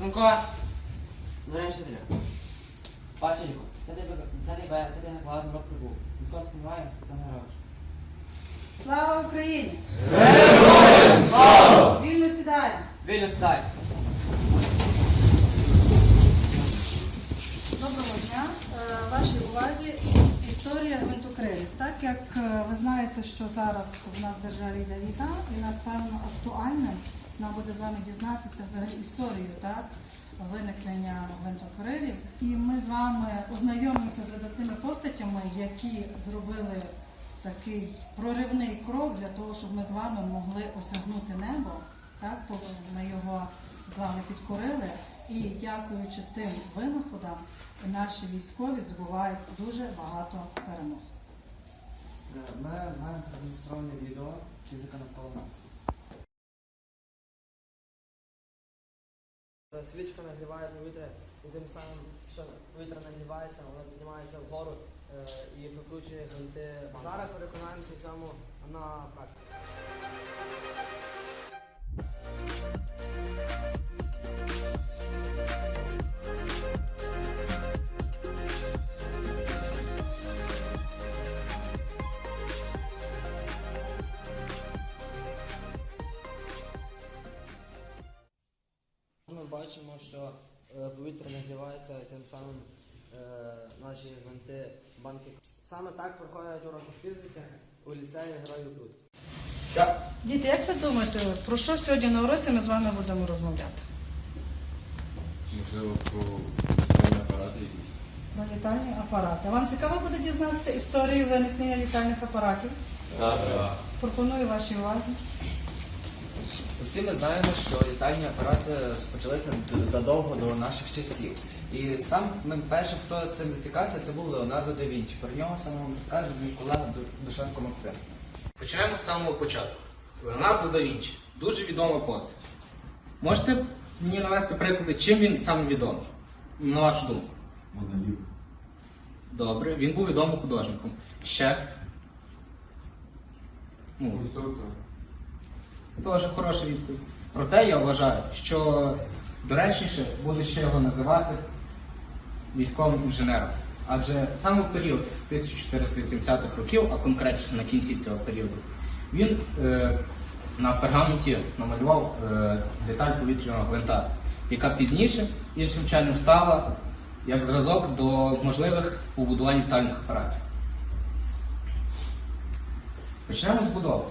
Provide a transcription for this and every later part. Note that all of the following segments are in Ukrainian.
Станко, зрання штабеля. Пачелько, це тебе, це тебе, це тебе класно рок прибув. І скоро співаємо, це не робиш. Слава Україні! Героям слава! Вільно сідаємо. Вільно стай. Доброго дня. Е, Вашій увазі історія гвинтокрилів. Так як е, ви знаєте, що зараз в нас в державі йде війна, і напевно актуальним нам буде з вами дізнатися взагалі історію так, виникнення гвинтокрилів. І ми з вами ознайомимося з видатними постатями, які зробили такий проривний крок для того, щоб ми з вами могли осягнути небо. Так, ми його з вами підкорили. І дякуючи тим винаходам, наші військові здобувають дуже багато перемог. Ми маємо продемонстроване відео фізика навколо нас. Свічка нагріває повітря, і тим самим, що повітря нагрівається, воно піднімається вгору е, і викручує гвинти. Зараз переконаємося в цьому на практиці. Бачимо, що е, повітря нагрівається, і тим самим е, наші гвинти банки. Саме так проходять уроки фізики у ліцеї Героїв Крут. Діти, як ви думаєте, про що сьогодні на уроці ми з вами будемо розмовляти? Можливо, про літальні апарати якісь. Про літальні апарати. Вам цікаво буде дізнатися історію виникнення літальних апаратів? Так. Пропоную вашій увазі. Усі ми знаємо, що літальні апарати розпочалися задовго до наших часів. І самим першим, хто цим зацікавився, це був Леонардо да Вінчі. Про нього саме вам розкаже мій колега Душенко Максим. Починаємо з самого початку. Леонардо да Вінчі. Дуже відома постать. Можете мені навести приклади, чим він саме відомий? На вашу думку? Добре, він був відомим художником. Ще. Ну, Конструктор. Теж хороша відповідь. Проте я вважаю, що доречніше буде ще його називати військовим інженером. Адже саме в період з 1470-х років, а конкретніше на кінці цього періоду, він е, на пергаменті намалював е, деталь повітряного гвинта, яка пізніше іншим вченим стала як зразок до можливих побудувань літальних апаратів. Почнемо з будови.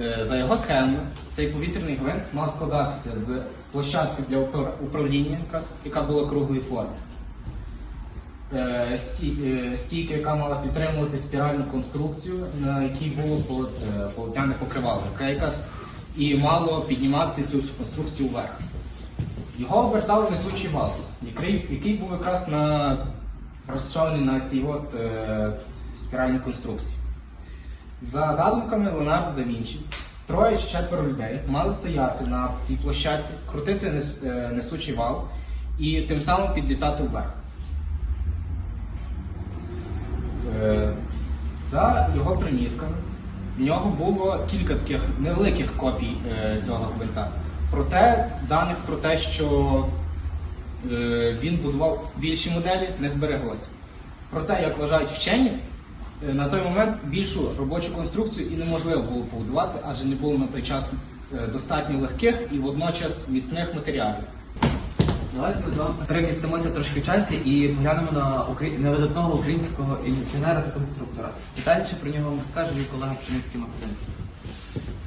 Е, За його схемою, цей повітряний гвинт мав складатися з, площадки для управління, яка була круглої форми. Е, е, Стійка, яка мала підтримувати спіральну конструкцію, на якій було полот- полотняне покривало, якраз і мало піднімати цю конструкцію вверх. Його обертав несучий вал, який, був якраз на, розташований на цій от, спіральній конструкції. За задумками Леонардо да Вінчі, троє чи четверо людей мали стояти на цій площадці, крутити е, несучий вал і тим самим підлітати вверх. Е, За його примітками, в нього було кілька таких невеликих копій е, цього гвинта. Проте даних про те, що він будував більші моделі, не збереглося. Проте, як вважають вчені, на той момент більшу робочу конструкцію і неможливо було побудувати, адже не було на той час е, достатньо легких і водночас міцних матеріалів. Давайте ми з вами перемістимося трошки в часі і поглянемо на, укра- на видатного українського інженера та конструктора. Детальніше про нього вам розкаже мій колега Пшеницький Максим.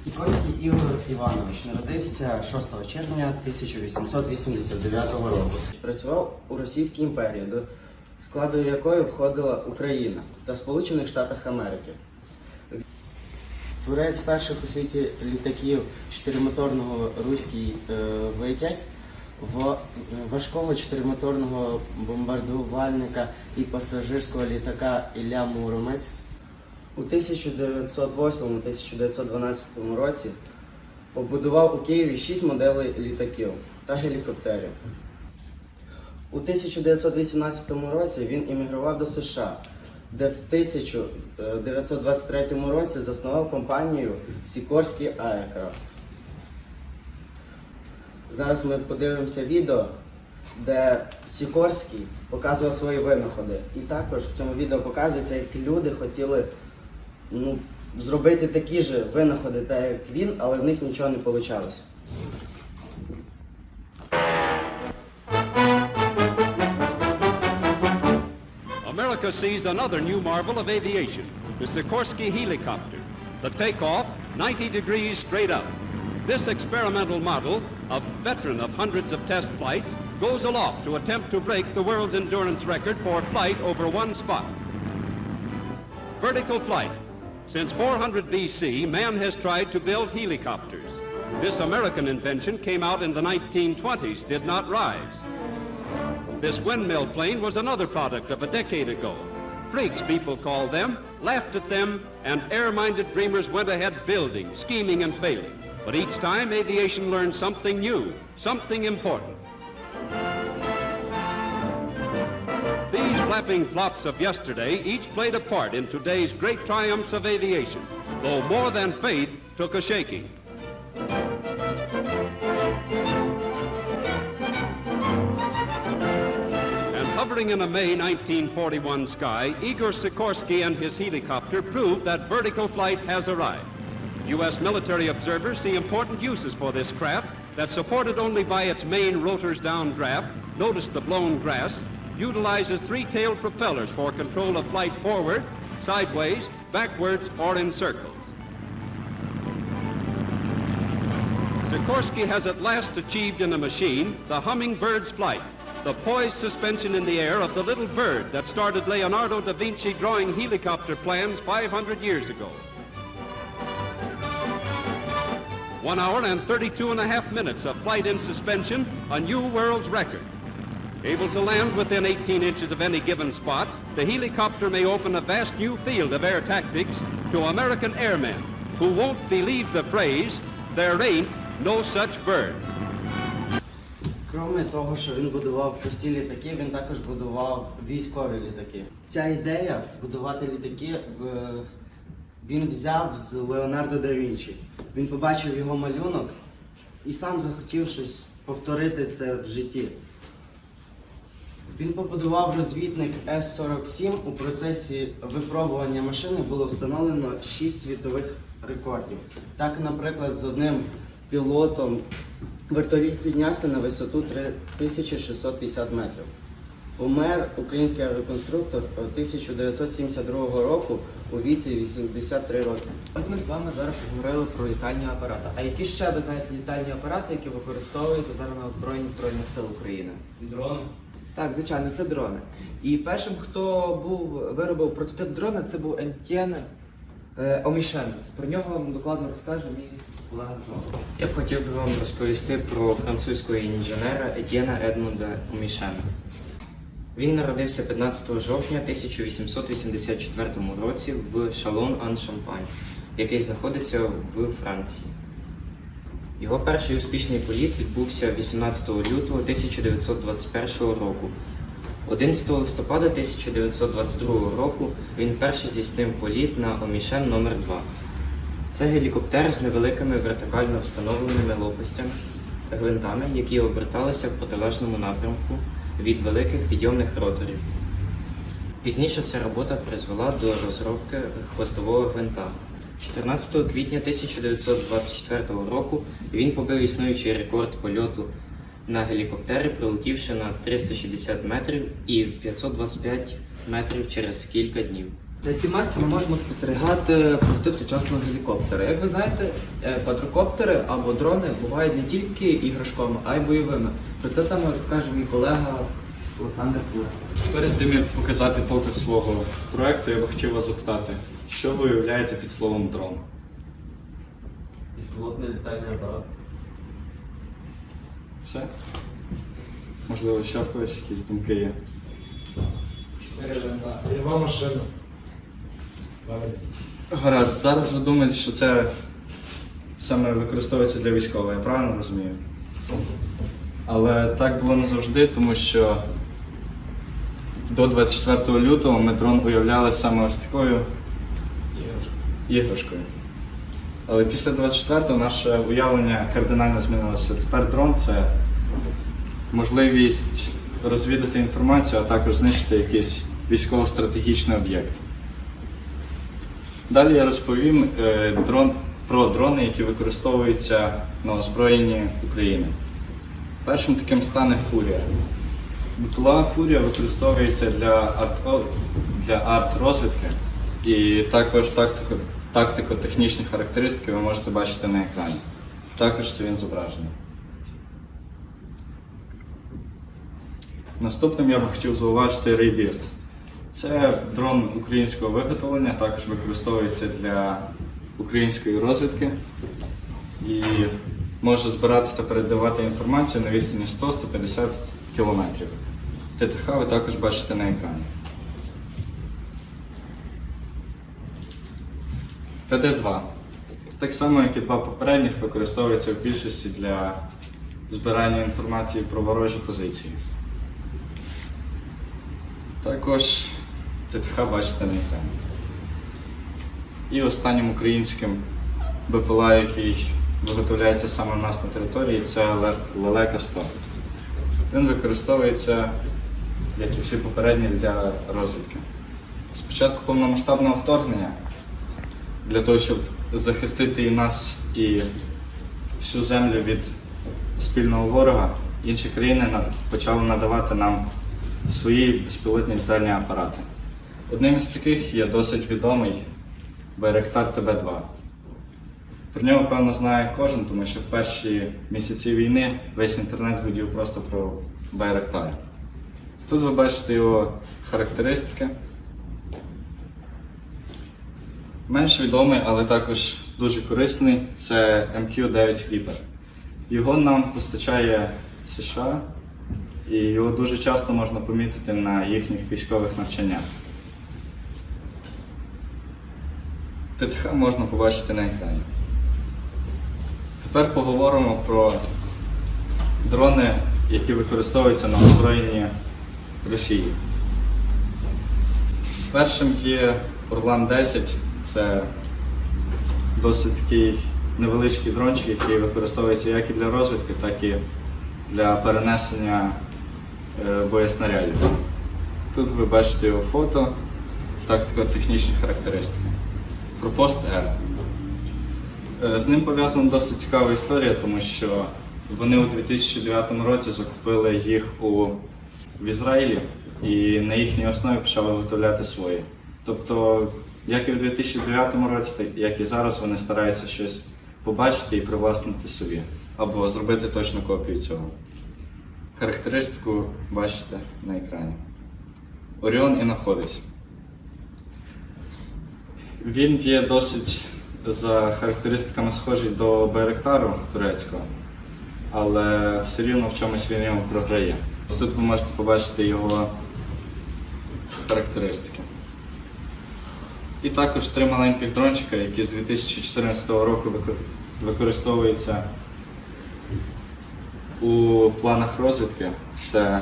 Сікорський Ігор Іванович народився 6 червня 1889 року. Працював у Російській імперії, до складу якої входила Україна та Сполучених Штатах Америки. Творець перших у світі літаків чотиримоторного руський е, витязь, в- важкого чотиримоторного бомбардувальника і пасажирського літака Ілля Муромець. У 1908-1912 році побудував у Києві шість моделей літаків та гелікоптерів. У 1918 році він іммігрував до США, де в 1923 році заснував компанію Сікорський Аеркрафт. Зараз ми подивимося відео, де Сікорський показував свої винаходи. І також в цьому відео показується, як люди хотіли ну, зробити такі ж винаходи, так як він, але в них нічого не вийшло. America sees another new marvel of aviation, the Sikorsky helicopter. The takeoff, 90 degrees straight up. This experimental model, a veteran of hundreds of test flights, goes aloft to attempt to break the world's endurance record for flight over one spot. Vertical flight. Since 400 BC, man has tried to build helicopters. This American invention came out in the 1920s, did not rise. This windmill plane was another product of a decade ago. Freaks, people called them, laughed at them, and air-minded dreamers went ahead building, scheming, and failing. But each time, aviation learned something new, something important. These flapping flops of yesterday each played a part in today's great triumphs of aviation, though more than faith took a shaking. Hovering in a May 1941 sky, Igor Sikorsky and his helicopter proved that vertical flight has arrived. U.S. military observers see important uses for this craft that, supported only by its main rotor's downdraft, notice the blown grass, utilizes three-tailed propellers for control of flight forward, sideways, backwards, or in circles. Sikorsky has at last achieved in a machine the hummingbird's flight, the poised suspension in the air of the little bird that started Leonardo da Vinci drawing helicopter plans 500 years ago. One hour and 32 and a half minutes of flight in suspension, a new world's record. Able to land within 18 inches of any given spot, the helicopter may open a vast new field of air tactics to American airmen who won't believe the phrase, there ain't no such bird. Кроме того, що він будував прості літаки, він також будував військові літаки. Ця ідея будувати літаки е, він взяв з Леонардо да Вінчі. Він побачив його малюнок і сам захотів щось повторити це в житті. Він побудував розвідник С-47. У процесі випробування машини було встановлено 6 світових рекордів. Так, наприклад, з одним пілотом вертоліт піднявся на висоту 3650 метрів. Помер український авіаконструктор 1972 року у віці 83 роки. Ось ми з вами зараз поговорили про літальні апарати. А які ще ви знаєте літальні апарати, які використовуються зараз на озброєнні Збройних сил України? Дрони. Так, звичайно, це дрони. І першим, хто був виробив прототип дрона, це був Ентьєн е. Про нього вам докладно розкаже мій. Я хотів би вам розповісти про французького інженера Етьєна Едмунда Умішена. Він народився 15 жовтня 1884 році в шалон ан шампань який знаходиться в Франції. Його перший успішний політ відбувся 18 лютого 1921 року. 11 листопада 1922 року він перший здійснив політ на Омішен номер 2 Це гелікоптер з невеликими вертикально встановленими лопастями, гвинтами, які оберталися в протилежному напрямку від великих підйомних роторів. Пізніше ця робота призвела до розробки хвостового гвинта. 14 квітня 1924 року він побив існуючий рекорд польоту на гелікоптері, прилетівши на 360 метрів і 525 метрів через кілька днів. На цій марці ми можемо спостерігати прототип сучасного гелікоптера. Як ви знаєте, е, квадрокоптери або дрони бувають не тільки іграшковими, а й бойовими. Про це саме розкаже мій колега Олександр Кур. Перед тим як показати показ свого проекту, я би хотів вас запитати, що ви уявляєте під словом дрон? Безпілотний літальний апарат. Все? Можливо, ще в когось якісь думки є. Бойова машина. Гаразд, зараз ви думаєте, що це саме використовується для військового, я правильно розумію? Але так було не завжди, тому що до 24 лютого ми дрон уявляли саме ось такою іграшкою. Але після 24-го наше уявлення кардинально змінилося. Тепер дрон це можливість розвідати інформацію, а також знищити якийсь військово-стратегічний об'єкт. Далі я розповім е, дрон, про дрони, які використовуються на озброєнні України. Першим таким стане фурія. Бутилова фурія використовується для арт, для арт-розвідки і також тактико, тактико-технічні характеристики ви можете бачити на екрані. Також це він зображений. Наступним я би хотів зауважити Raybird. Це дрон українського виготовлення, також використовується для української розвідки і може збирати та передавати інформацію на відстані 100-150 км. ТТХ ви також бачите на екрані. ТД-2. Так само, як і два попередніх, використовується в більшості для збирання інформації про ворожі позиції. Також ТТХ бачите на екрані. І останнім українським БПЛА, який виготовляється саме у нас на території, це Лелека 100. Він використовується, як і всі попередні, для розвідки. Спочатку повномасштабного вторгнення, для того, щоб захистити і нас, і всю землю від спільного ворога, інші країни почали надавати нам свої безпілотні літальні апарати. Одним із таких є досить відомий Байрактар ТБ-2. Про нього, певно, знає кожен, тому що в перші місяці війни весь інтернет гудів просто про Байрактар. Тут ви бачите його характеристики. Менш відомий, але також дуже корисний це MQ-9 Reaper. Його нам постачає США, і його дуже часто можна помітити на їхніх військових навчаннях. ТТХ можна побачити на екрані. Тепер поговоримо про дрони, які використовуються на озброєнні Росії. Першим є Орлан 10, це досить такий невеличкий дрончик, який використовується як і для розвідки, так і для перенесення е, боєснарядів. Тут ви бачите його фото, тактико-технічні характеристики. Пропост R. Е, З ним пов'язана досить цікава історія, тому що вони у 2009 році закупили їх у в Ізраїлі і на їхній основі почали виготовляти свої. Тобто, як і в 2009 році, так як і зараз вони стараються щось побачити і привласнити собі, або зробити точну копію цього. Характеристику бачите на екрані. Оріон і знаходиться. Він є досить за характеристиками схожий до Байректару турецького, але все рівно в чомусь він йому програє. Ось Тут ви можете побачити його характеристики. І також три маленьких дрончика, які з 2014 року використовуються у планах розвідки. Це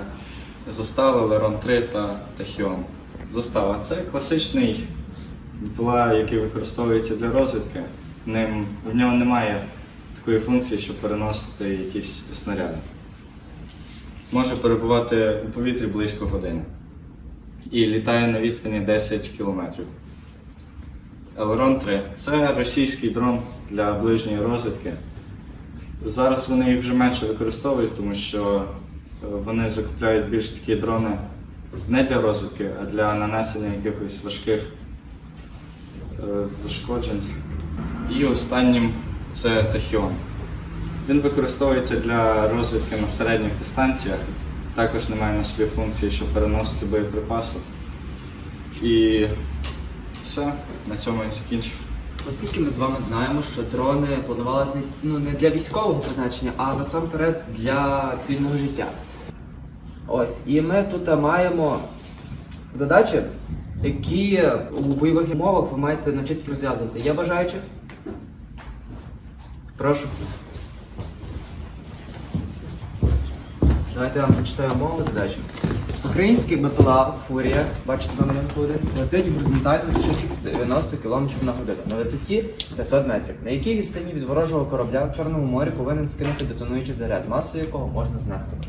Застава, Лерон 3 та Тахіон. Застава це класичний БПЛА, який використовується для розвідки. Ним, в нього немає такої функції, щоб переносити якісь снаряди. Може перебувати у повітрі близько години і літає на відстані 10 км. Елерон 3 це російський дрон для ближньої розвідки. Зараз вони їх вже менше використовують, тому що е, вони закупляють більш такі дрони не для розвідки, а для нанесення якихось важких зашкоджень. І останнім це Тахіон. Він використовується для розвідки на середніх дистанціях, також не має на собі функції, щоб переносити боєприпаси. І все, на цьому я закінчив. Оскільки ми з вами знаємо, що дрони планувалися ну, не для військового призначення, а насамперед для цивільного життя. Ось, і ми тут маємо задачі, які у бойових умовах ви маєте навчитися розв'язувати. Є бажаючих? Прошу. Давайте я вам зачитаю мову задачу. Український БПЛА Фурія, бачите на малюнку один, летить горизонтально з швидкістю 90 км на годину на висоті 500 метрів. На якій відстані від ворожого корабля в Чорному морі повинен скинути детонуючий заряд, масою якого можна знехтувати.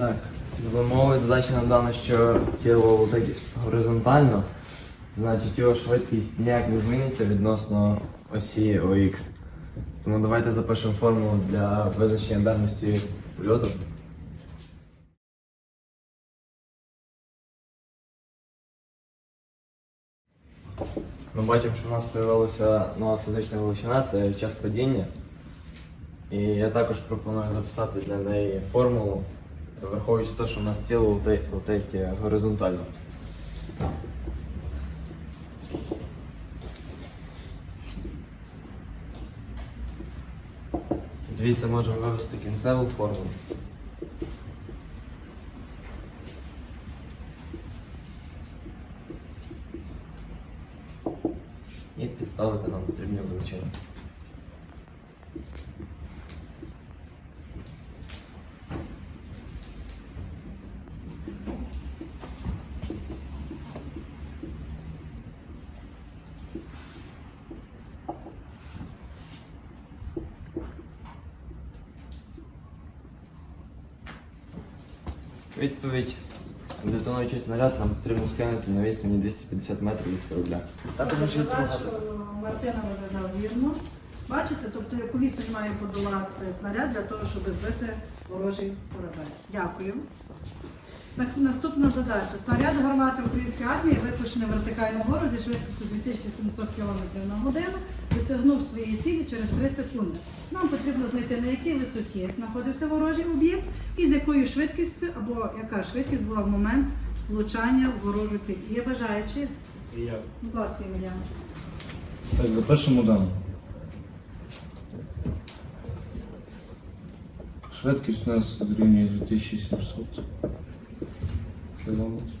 Так, за мовою задача нам дана, що тіло летить горизонтально, значить його швидкість ніяк не зміниться відносно осі ОХ. Тому давайте запишемо формулу для визначення дальності польоту. Ми бачимо, що в нас з'явилася нова фізична величина, це час падіння. І я також пропоную записати для неї формулу, враховуючи те, що в нас тіло летить, горизонтально. Звідси можемо вивести кінцеву формулу. І підставити нам потрібні величини. Відповідь. Детонуючий снаряд нам потрібно скинути на відстані 250 метрів від корабля. Також бачу, Мартина розв'язав вірно. Бачите, тобто яку відстань має подолати снаряд для того, щоб збити ворожий корабель. Дякую. Так, Наступна задача. Снаряд гармати української армії випущений вертикально вгору зі швидкістю 2700 км на годину, досягнув своєї цілі через 3 секунди. Нам потрібно знайти, на якій висоті знаходився ворожий об'єкт і з якою швидкістю або яка швидкість була в момент влучання в ворожу ціль. Є бажаючі? І я. Будь ласка, Емельян. Так, запишемо дану. Швидкість у нас дорівнює 2700 кілометрів.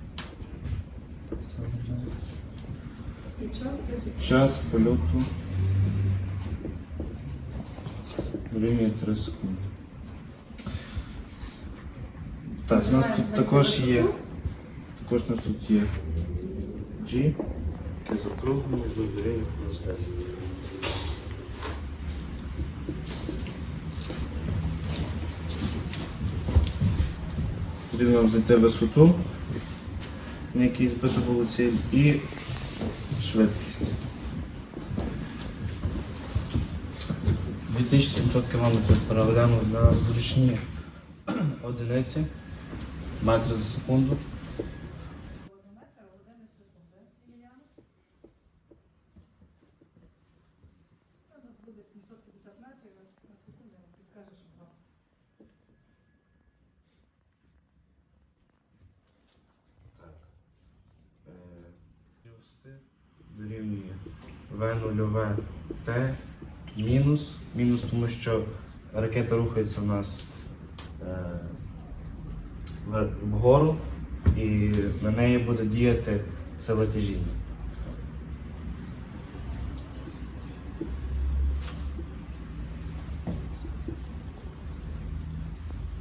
І час 3 секунди. Час польоту 3 секунди. Так, у нас тут також є. Також у нас тут є G, яке закруглено з плюс 10. Потрібно нам знайти висоту, на якій збито було ціль, і швидкість. 2700 км переведемо на зручні одиниці, метри за секунду. Це у нас буде 750 метрів на секунду, я вам підкажу, що вам. Так. Е, Дорівнює В нульове Т мінус. Тому що ракета рухається у нас е, вгору і на неї буде діяти сила тяжіння.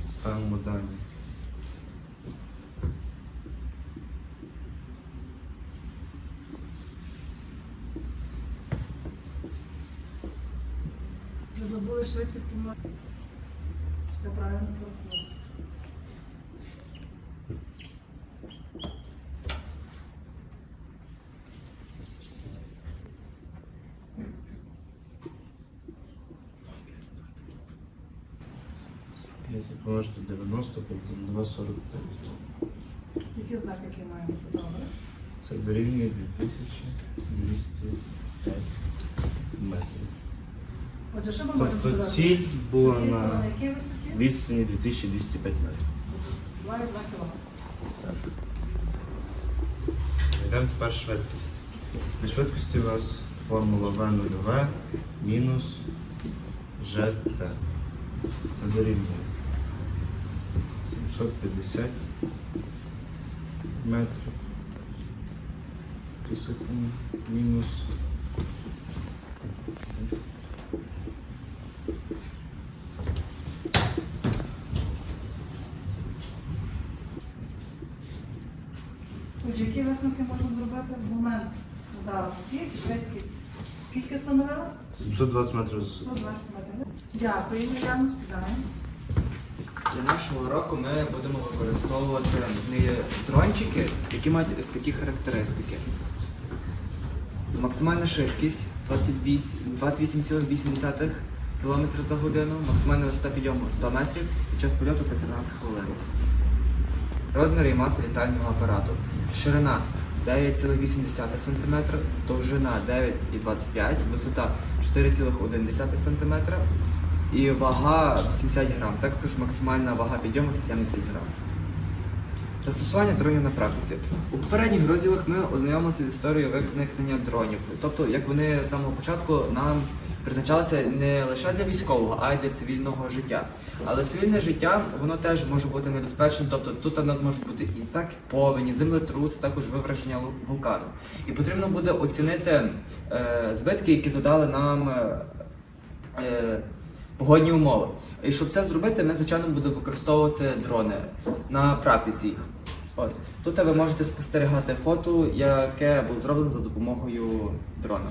Ставимо дані. Забули швидкість помилки. Все правильно порахували. Якщо помножити 90, то 2,45. Який знак, який маємо тут добре? Це дорівнює 2205 метрів. Отже, що ми можемо Тобто сказати? ціль була Ціль була на на якій висоті? відстані 2205 метрів. 2,2 км. Йдемо тепер швидкість. Для швидкості у вас формула V0V мінус GT. Це дорівнює 750 метрів при секунді мінус які висновки можна зробити в момент удару? Ці швидкість. Скільки становила? 720 метрів за секунду. 120 метрів. Дякую, Яну, сідаємо. Для нашого уроку ми будемо використовувати не дрончики, які мають ось такі характеристики. Максимальна швидкість 28,8 км за годину, максимальна висота підйому 100 метрів, під час польоту це 13 хвилин. Розміри і маса літального апарату. Ширина 9,8 см, довжина 9,25 висота 4,1 см і вага 80 грам. Також максимальна вага підйому це 70 грам. Застосування дронів на практиці. У попередніх розділах ми ознайомилися з історією виникнення дронів. Тобто, як вони з самого початку нам призначалися не лише для військового, а й для цивільного життя. Але цивільне життя воно теж може бути небезпечним. Тобто тут у нас можуть бути і так повені, землетруси, також вивращення лу- вулкану. І потрібно буде оцінити е, збитки, які задали нам. Е, е, погодні умови. І щоб це зробити, ми, звичайно, будемо використовувати дрони на практиці їх. Ось. Тут ви можете спостерігати фото, яке було зроблено за допомогою дрона.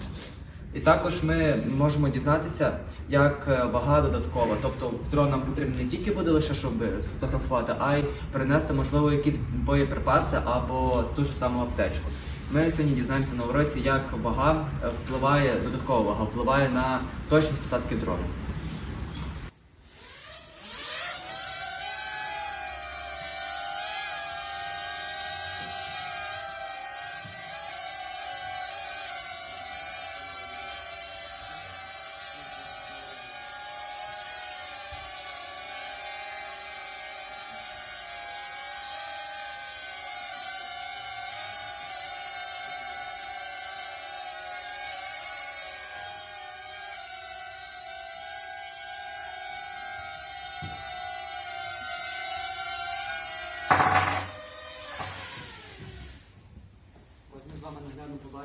І також ми можемо дізнатися, як е, вага додаткова. Тобто дрон нам потрібен не тільки буде лише, щоб сфотографувати, а й принести, можливо, якісь боєприпаси або ту ж саму аптечку. Ми сьогодні дізнаємося на уроці, як вага е, впливає, додаткова вага впливає на точність посадки дрону.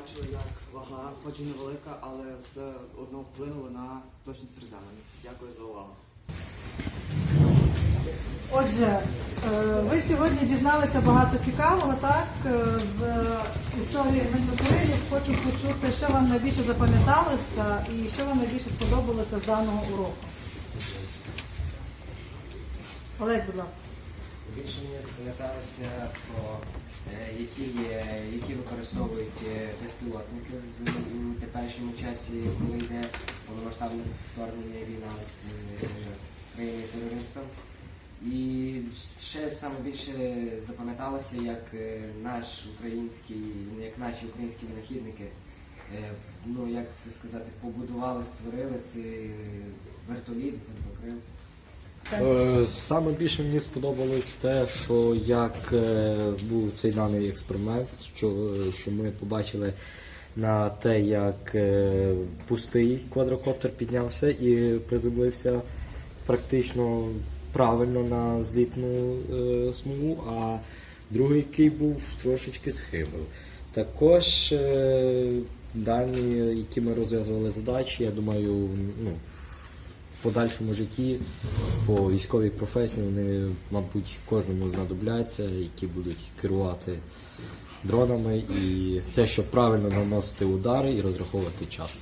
Побачили, як вага, хоч і невелика, але все одно вплинула на точність приземлення. Дякую за увагу. Отже, е, ви сьогодні дізналися багато цікавого, так? е, З історії гвинтокрилів. Хочу почути, що вам найбільше запам'яталося і що вам найбільше сподобалося з даного уроку. Олесь, будь ласка. Більше мені запам'яталося про які, є, які використовують е, безпілотники з у теперішньому часі, коли йде повномасштабне вторгнення війна з е, країною терористом. І ще саме більше запам'яталося, як е, наш український, як наші українські винахідники, е, ну як це сказати, побудували, створили цей вертоліт, вертокрил. Е, Саме більше мені сподобалось те, що як е, був цей даний експеримент, що, що ми побачили на те, як е, пустий квадрокоптер піднявся і приземлився практично правильно на злітну е, смугу, а другий, який був трошечки схибив. Також е, дані, які ми розв'язували задачі, я думаю, ну, подальшому житті по військовій професії вони, мабуть, кожному знадобляться, які будуть керувати дронами і те, щоб правильно наносити удари і розраховувати час.